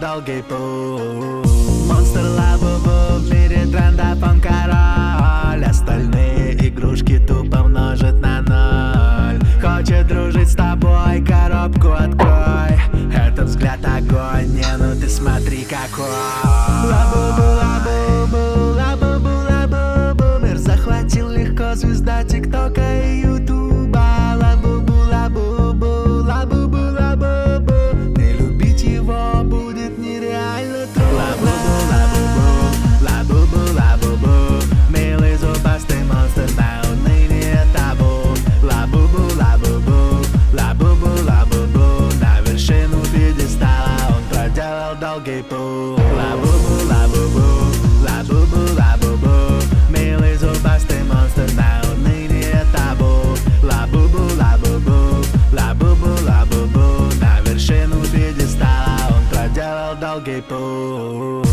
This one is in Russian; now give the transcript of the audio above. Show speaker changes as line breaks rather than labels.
долгий путь. Монстр Лабубу в мире трендов он король. Остальные игрушки тупо множит на ноль. Хочет дружить с тобой, коробку открой. Этот взгляд огонь, не ну ты смотри какой. Лабубу, долгий путь. Лабубу, лабубу, лабубу, лабубу. Милый зубастый монстр на уныние табу. Лабубу, лабубу, лабубу, лабубу. На вершину пьедестала он проделал долгий путь